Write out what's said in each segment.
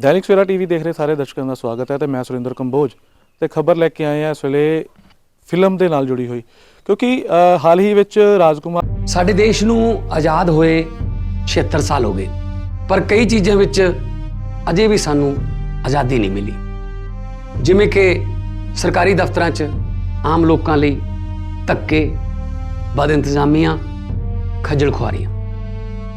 Dainik Savera TV ਦੇਖ ਰਹੇ ਸਾਰੇ ਦਰਸ਼ਕਾਂ ਦਾ ਸਵਾਗਤ ਹੈ ਤੇ ਮੈਂ ਸੁਰਿੰਦਰ ਕੰਬੋਜ ਤੇ ਖਬਰ ਲੈ ਕੇ ਆਏ ਹਾਂ ਇਸ ਵੇਲੇ ਫਿਲਮ ਦੇ ਨਾਲ ਜੁੜੀ ਹੋਈ। ਕਿਉਂਕਿ ਅ, ਹਾਲ ਹੀ ਵਿੱਚ ਰਾਜਕੁਮਾਰ ਸਾਡੇ ਦੇਸ਼ ਨੂੰ ਆਜ਼ਾਦ ਹੋਏ 76 ਸਾਲ ਹੋ ਗਏ ਪਰ ਕਈ ਚੀਜ਼ਾਂ ਵਿੱਚ ਅਜੇ ਵੀ ਸਾਨੂੰ ਆਜ਼ਾਦੀ ਨਹੀਂ ਮਿਲੀ। ਜਿਵੇਂ ਕਿ ਸਰਕਾਰੀ ਦਫ਼ਤਰਾਂ 'ਚ ਆਮ ਲੋਕਾਂ ਲਈ ਧੱਕੇ ਬਦ ਇੰਤਜ਼ਾਮੀਆਂ ਖੱਜਲ ਖੁਆਰੀਆਂ।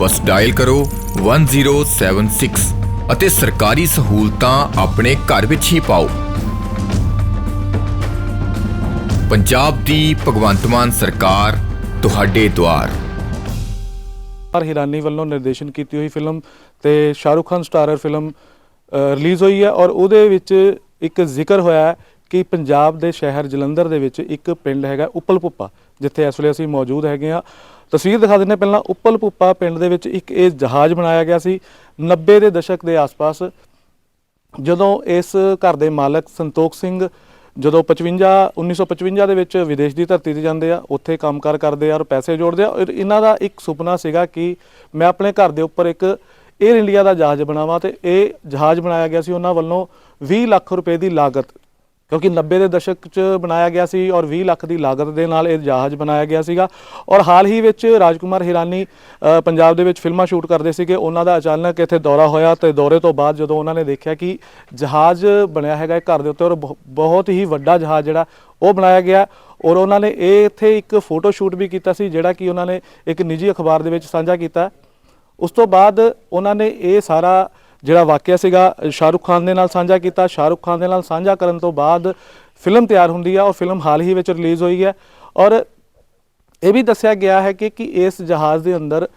ਬਸ ਡਾਇਲ ਕਰੋ 1076 ਅਤੇ ਸਰਕਾਰੀ ਸਹੂਲਤਾਂ ਆਪਣੇ ਘਰ ਵਿੱਚ ਹੀ ਪਾਓ। ਪੰਜਾਬ ਦੀ ਭਗਵੰਤ ਮਾਨ ਸਰਕਾਰ, ਤੁਹਾਡੇ ਦੁਆਰ। ਹਿਰਾਨੀ ਵੱਲੋਂ ਨਿਰਦੇਸ਼ਨ ਕੀਤੀ ਹੋਈ ਫਿਲਮ ਤੇ Shahrukh Khan starrer film release ਹੋਈ ਹੈ ਔਰ ਉਹਦੇ ਵਿੱਚ ਇੱਕ ਜ਼ਿਕਰ ਹੋਇਆ ਕਿ ਪੰਜਾਬ ਦੇ ਸ਼ਹਿਰ ਜਲੰਧਰ ਦੇ ਵਿੱਚ ਇੱਕ ਪਿੰਡ ਹੈਗਾ ਉੱਪਲ ਪੁੱਪਾ। ਜਿੱਥੇ ਇਸ ਵੇਲੇ ਅਸੀਂ ਮੌਜੂਦ ਹੈਗੇ ਆ ਤਸਵੀਰ ਦਿਖਾ ਦਿੰਦੇ ਹਾਂ। ਪਹਿਲਾਂ ਉੱਪਲ ਪੁੱਪਾ ਪਿੰਡ ਦੇ ਵਿੱਚ ਇੱਕ ਇਹ ਜਹਾਜ਼ ਬਣਾਇਆ ਗਿਆ ਸੀ। 90 ਦੇ ਦਸ਼ਕ ਦੇ ਆਸ-ਪਾਸ ਜਦੋਂ ਇਸ ਘਰ ਦੇ ਮਾਲਕ ਸੰਤੋਖ ਸਿੰਘ ਜਦੋਂ 55 1955 ਦੇ ਵਿੱਚ ਵਿਦੇਸ਼ ਦੀ ਧਰਤੀ ਤੇ ਜਾਂਦੇ ਆ, ਉੱਥੇ ਕੰਮਕਾਰ ਕਰਦੇ ਆ ਔਰ ਪੈਸੇ ਜੋੜਦੇ ਆ। ਔਰ ਇਹਨਾਂ ਦਾ ਇੱਕ ਸੁਪਨਾ ਸੀਗਾ ਕਿ ਮੈਂ ਆਪਣੇ ਘਰ ਦੇ ਉੱਪਰ ਇੱਕ 에ਅਰ ਇੰਡੀਆ ਦਾ ਜਹਾਜ਼ ਬਣਾਵਾਂ ਤੇ ਇਹ ਜਹਾਜ਼ ਬਣਾਇਆ ਗਿਆ ਸੀ। ਉਹਨਾਂ ਵੱਲੋਂ 20 ਲੱਖ ਰੁਪਏ ਦੀ ਲਾਗਤ ਕਿਉਂਕਿ 90 ਦੇ ਦਸ਼ਕ 'ਚ ਬਣਾਇਆ ਗਿਆ ਸੀ ਔਰ 20 ਲੱਖ ਦੀ ਲਾਗਤ ਦੇ ਨਾਲ ਇਹ ਜਹਾਜ਼ ਬਣਾਇਆ ਗਿਆ ਸੀਗਾ। ਔਰ ਹਾਲ ਹੀ ਵਿੱਚ ਰਾਜਕੁਮਾਰ ਹਿਰਾਨੀ ਪੰਜਾਬ ਦੇ ਵਿੱਚ ਫਿਲਮਾਂ ਸ਼ੂਟ ਕਰਦੇ ਸੀਗੇ ਉਹਨਾਂ ਦਾ ਅਚਾਨਕ ਇੱਥੇ ਦੌਰਾ ਹੋਇਆ ਤੇ ਦੌਰੇ ਤੋਂ ਬਾਅਦ ਜਦੋਂ ਉਹਨਾਂ ਨੇ ਦੇਖਿਆ ਕਿ ਜਹਾਜ਼ ਬਣਿਆ ਹੈਗਾ ਇਹ ਘਰ ਦੇ ਉੱਤੇ ਔਰ ਬਹੁ- ਬਹੁਤ ਹੀ ਵੱਡਾ ਜਹਾਜ਼ ਜਿਹੜਾ ਉਹ ਬਣਾਇਆ ਗਿਆ ਔਰ ਉਹਨਾਂ ਨੇ ਇਹ ਇੱਥੇ ਇੱਕ ਫੋਟੋ ਸ਼ੂਟ ਵੀ ਕੀਤਾ ਸੀ ਜਿਹੜਾ ਕਿ ਉਹਨਾਂ ਨੇ ਇੱਕ ਨਿੱਜੀ ਅਖਬਾਰ ਦੇ ਵਿੱਚ ਸਾਂਝਾ ਕੀਤਾ। ਉਸ ਤੋਂ ਬਾਅਦ ਉਹਨਾਂ ਨੇ ਇਹ ਸਾਰਾ ਜਿਹੜਾ ਵਾਕਿਆ ਸੀਗਾ, ਸ਼ਾਹਰੁਖ ਖਾਨ ਦੇ ਨਾਲ ਸਾਂਝਾ ਕੀਤਾ। ਸ਼ਾਹਰੁਖ ਖਾਨ ਦੇ ਨਾਲ ਸਾਂਝਾ ਕਰਨ ਤੋਂ ਬਾਅਦ ਫਿਲਮ ਤਿਆਰ ਹੁੰਦੀ ਆ ਔਰ ਫਿਲਮ ਹਾਲ ਹੀ ਵਿੱਚ ਰਿਲੀਜ਼ ਹੋਈ ਹੈ। ਔਰ ਇਹ ਵੀ ਦੱਸਿਆ ਗਿਆ ਹੈ ਕਿ ਕਿ ਇਸ ਜਹਾਜ਼ ਦੇ ਅੰਦਰ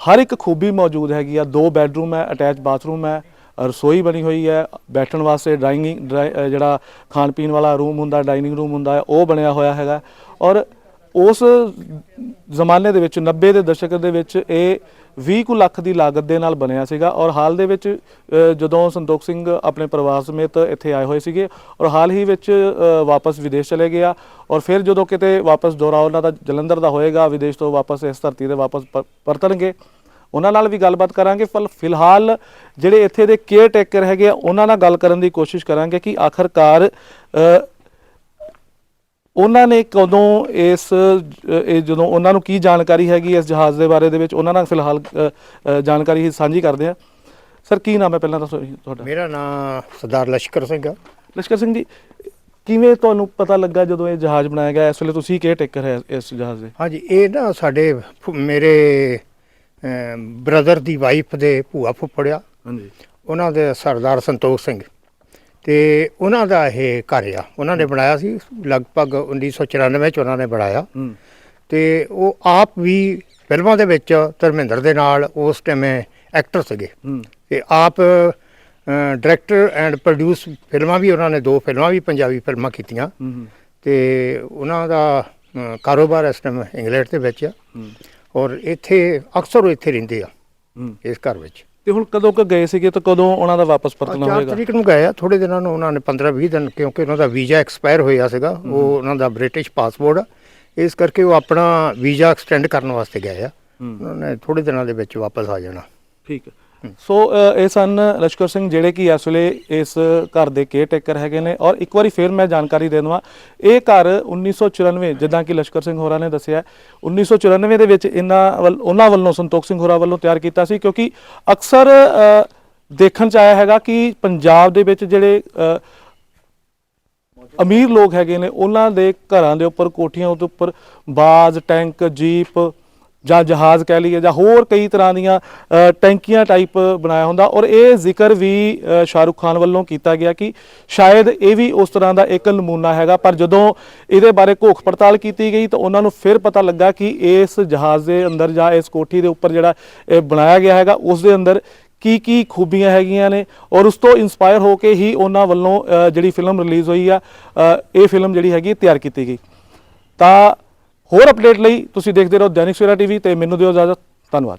ਹਰ ਇੱਕ ਖੂਬੀ ਮੌਜੂਦ ਹੈਗੀ ਆ। ਦੋ ਬੈੱਡਰੂਮ ਹੈ, ਅਟੈਚ ਬਾਥਰੂਮ ਹੈ, ਰਸੋਈ ਬਣੀ ਹੋਈ ਹੈ, ਬੈਠਣ ਵਾਸਤੇ ਡਰਾਇੰਗ ਜਿਹੜਾ ਖਾਣ ਪੀਣ ਵਾਲਾ ਰੂਮ ਹੁੰਦਾ, ਡਾਈਨਿੰਗ ਰੂਮ ਹੁੰਦਾ ਉਹ ਬਣਿਆ ਹੋਇਆ ਹੈਗਾ। ਔਰ ਉਸ ਜ਼ਮਾਨੇ ਦੇ ਵਿੱਚ 90 ਦੇ ਦਸ਼ਕ ਦੇ ਵਿੱਚ ਇਹ 20 ਕੁ ਲੱਖ ਦੀ ਲਾਗਤ ਦੇ ਨਾਲ ਬਣਿਆ ਸੀਗਾ ਔਰ ਹਾਲ ਦੇ ਵਿੱਚ ਜਦੋਂ ਸੰਤੋਖ ਸਿੰਘ ਆਪਣੇ ਪਰਿਵਾਰ ਸਮੇਤ ਇੱਥੇ ਆਏ ਹੋਏ ਸੀਗੇ ਔਰ ਹਾਲ ਹੀ ਵਿੱਚ ਵਾਪਸ ਵਿਦੇਸ਼ ਚਲੇ ਗਿਆ ਔਰ ਫਿਰ ਜਦੋਂ ਕਿਤੇ ਵਾਪਸ ਦੌਰਾ ਉਹਨਾਂ ਦਾ ਜਲੰਧਰ ਦਾ ਹੋਏਗਾ, ਵਿਦੇਸ਼ ਤੋਂ ਵਾਪਸ ਇਸ ਧਰਤੀ ਤੇ ਵਾਪਸ ਪਰਤਣਗੇ। ਉਹਨਾਂ ਨਾਲ ਵੀ ਗੱਲਬਾਤ ਕਰਾਂਗੇ, ਪਰ ਫਿਲਹਾਲ ਜਿਹੜੇ ਇੱਥੇ ਦੇ ਕੇਅਰ ਟੇਕਰ ਹੈਗੇ ਆ, ਉਹਨਾਂ ਨਾਲ ਗੱਲ ਕਰਨ ਦੀ ਕੋਸ਼ਿਸ਼ ਕਰਾਂਗੇ ਕਿ ਆਖਰਕਾਰ ਉਹਨਾਂ ਨੇ ਕਦੋਂ ਇਸ ਇਹ ਜਦੋਂ ਉਹਨਾਂ ਨੂੰ ਕੀ ਜਾਣਕਾਰੀ ਹੈਗੀ ਇਸ ਜਹਾਜ਼ ਦੇ ਬਾਰੇ ਦੇ ਵਿੱਚ ਉਹਨਾਂ ਨਾਲ ਫਿਲਹਾਲ ਜਾਣਕਾਰੀ ਹੀ ਸਾਂਝੀ ਕਰਦੇ ਆ ਸਰ ਕੀ ਨਾਮ ਹੈ ਪਹਿਲਾਂ ਦੱਸੋ ਤੁਹਾਡਾ? ਮੇਰਾ ਨਾਮ ਸਰਦਾਰ ਲਸ਼ਕਰ ਸਿੰਘ ਆ। ਲਸ਼ਕਰ ਸਿੰਘ ਜੀ ਕਿਵੇਂ ਤੁਹਾਨੂੰ ਪਤਾ ਲੱਗਾ ਜਦੋਂ ਇਹ ਜਹਾਜ਼ ਬਣਾਇਆ ਗਿਆ? ਇਸ ਵੇਲੇ ਤੁਸੀਂ ਕੇਅਰ ਟੇਕਰ ਹੈ ਇਸ ਜਹਾਜ਼ ਦੇ। ਹਾਂਜੀ ਇਹ ਨਾ ਸਾਡੇ ਮੇਰੇ ਬ੍ਰਦਰ ਦੀ ਵਾਈਫ ਦੇ ਭੂਆ ਫੁੱਫੜਿਆ ਹਾਂਜੀ। ਉਹਨਾਂ ਦੇ ਸਰਦਾਰ ਸੰਤੋਖ ਸਿੰਘ। ਤੇ ਉਹਨਾਂ ਦਾ ਇਹ ਘਰ ਆ। ਉਹਨਾਂ ਨੇ ਬਣਾਇਆ ਸੀ ਲਗਭਗ 1994 ਚ ਉਹਨਾਂ ਨੇ ਬਣਾਇਆ। ਤੇ ਉਹ ਆਪ ਵੀ ਫਿਲਮਾਂ ਦੇ ਵਿੱਚ ਧਰਮਿੰਦਰ ਦੇ ਨਾਲ ਉਸ ਟਾਈਮ ਐਕਟਰ ਸੀਗੇ। ਤੇ ਆਪ ਡਾਇਰੈਕਟਰ ਐਂਡ ਪ੍ਰੋਡਿਊਸ ਫਿਲਮਾਂ ਵੀ ਉਹਨਾਂ ਨੇ ਦੋ ਫਿਲਮਾਂ ਵੀ ਪੰਜਾਬੀ ਫਿਲਮਾਂ ਕੀਤੀਆਂ। ਤੇ ਉਹਨਾਂ ਦਾ ਕਾਰੋਬਾਰ ਇਸ ਟਾਈਮ ਇੰਗਲੈਂਡ ਦੇ ਵਿੱਚ ਆ। ਔਰ ਇੱਥੇ ਅਕਸਰ ਉਹ ਇੱਥੇ ਰਹਿੰਦੇ ਆ। ਇਸ ਘਰ ਵਿੱਚ। ਤੇ ਹੁਣ ਕਦੋਂ ਕ ਗਏ ਸੀਗੇ ਤਾਂ ਕਦੋਂ ਉਹਨਾਂ ਦਾ ਵਾਪਸ ਪਰਤਣਾ 4 ਹੋਏਗਾ? ਤਰੀਕ ਨੂੰ ਗਏ ਆ ਥੋੜੇ ਦਿਨਾਂ ਨੂੰ ਉਹਨਾਂ ਨੇ 15 20 ਦਿਨ ਕਿਉਂਕਿ ਉਹਨਾਂ ਦਾ ਵੀਜ਼ਾ ਐਕਸਪਾਇਰ ਹੋਇਆ ਸੀਗਾ ਉਹ ਉਹਨਾਂ ਦਾ ਬ੍ਰਿਟਿਸ਼ ਪਾਸਪੋਰਟ ਆ। ਇਸ ਕਰਕੇ ਉਹ ਆਪਣਾ ਵੀਜ਼ਾ ਐਕਸਟੈਂਡ ਕਰਨ ਵਾਸਤੇ ਗਏ ਆ। ਉਹਨਾਂ ਨੇ ਥੋੜੇ ਦਿਨਾਂ ਦੇ ਵਿੱਚ ਵਾਪਸ ਆ ਜਾਣਾ। ਠੀਕ ਹੈ ਸੋ ਇਹ ਸਨ ਲਸ਼ਕਰ ਸਿੰਘ ਜਿਹੜੇ ਕਿ ਇਸ ਵੇਲੇ ਇਸ ਘਰ ਦੇ ਕੇਅਰ ਟੇਕਰ ਹੈਗੇ ਨੇ। ਔਰ ਇੱਕ ਵਾਰੀ ਫੇਰ ਮੈਂ ਜਾਣਕਾਰੀ ਦੇ ਦਵਾਂ, ਇਹ ਘਰ 1994 ਜਿੱਦਾਂ ਕਿ ਲਸ਼ਕਰ ਸਿੰਘ ਹੋਰਾਂ ਨੇ ਦੱਸਿਆ 1994 ਦੇ ਵਿੱਚ ਇਹਨਾਂ ਵੱਲ, ਉਹਨਾਂ ਵੱਲੋਂ ਸੰਤੋਖ ਸਿੰਘ ਹੋਰਾਂ ਵੱਲੋਂ ਤਿਆਰ ਕੀਤਾ ਸੀ, ਕਿਉਂਕਿ ਅਕਸਰ ਦੇਖਣ ਚ ਆਇਆ ਹੈਗਾ ਕਿ ਪੰਜਾਬ ਦੇ ਵਿੱਚ ਜਿਹੜੇ ਅਮੀਰ ਲੋਕ ਹੈਗੇ ਨੇ, ਉਹਨਾਂ ਦੇ ਘਰਾਂ ਦੇ ਉੱਪਰ ਕੋਠੀਆਂ ਦੇ ਉੱਪਰ ਬਾਜ਼, ਟੈਂਕ, ਜੀਪ ਜਾਂ ਜਹਾਜ਼ ਕਹਿ ਲਈਏ ਜਾਂ ਹੋਰ ਕਈ ਤਰ੍ਹਾਂ ਦੀਆਂ ਟੈਂਕੀਆਂ ਟਾਈਪ ਬਣਾਇਆ ਹੁੰਦਾ। ਔਰ ਇਹ ਜ਼ਿਕਰ ਵੀ ਸ਼ਾਹਰੁਖ ਖਾਨ ਵੱਲੋਂ ਕੀਤਾ ਗਿਆ ਕਿ ਸ਼ਾਇਦ ਇਹ ਵੀ ਉਸ ਤਰ੍ਹਾਂ ਦਾ ਇੱਕ ਨਮੂਨਾ ਹੈਗਾ। ਪਰ ਜਦੋਂ ਇਹਦੇ ਬਾਰੇ ਘੋਖ ਪੜਤਾਲ ਕੀਤੀ ਗਈ ਤਾਂ ਉਹਨਾਂ ਨੂੰ ਫਿਰ ਪਤਾ ਲੱਗਾ ਕਿ ਇਸ ਜਹਾਜ਼ ਦੇ ਅੰਦਰ ਜਾਂ ਇਸ ਕੋਠੀ ਦੇ ਉੱਪਰ ਜਿਹੜਾ ਇਹ ਬਣਾਇਆ ਗਿਆ ਹੈਗਾ, ਉਸ ਦੇ ਅੰਦਰ ਕੀ ਕੀ ਖੂਬੀਆਂ ਹੈਗੀਆਂ ਨੇ। ਔਰ ਉਸ ਤੋਂ ਇਨਸਪਾਇਰ ਹੋ ਕੇ ਹੀ ਉਹਨਾਂ ਵੱਲੋਂ ਜਿਹੜੀ ਫਿਲਮ ਰਿਲੀਜ਼ ਹੋਈ ਆ ਇਹ ਫਿਲਮ ਜਿਹੜੀ ਹੈਗੀ ਤਿਆਰ ਕੀਤੀ ਗਈ। ਤਾਂ ਹੋਰ ਅਪਡੇਟ ਲਈ ਤੁਸੀਂ ਦੇਖਦੇ ਰਹੋ ਦੈਨਿਕ ਸਵੇਰਾ ਟੀਵੀ ਤੇ ਮੈਨੂੰ ਦਿਓ ਇਜਾਜ਼ਤ ਧੰਨਵਾਦ।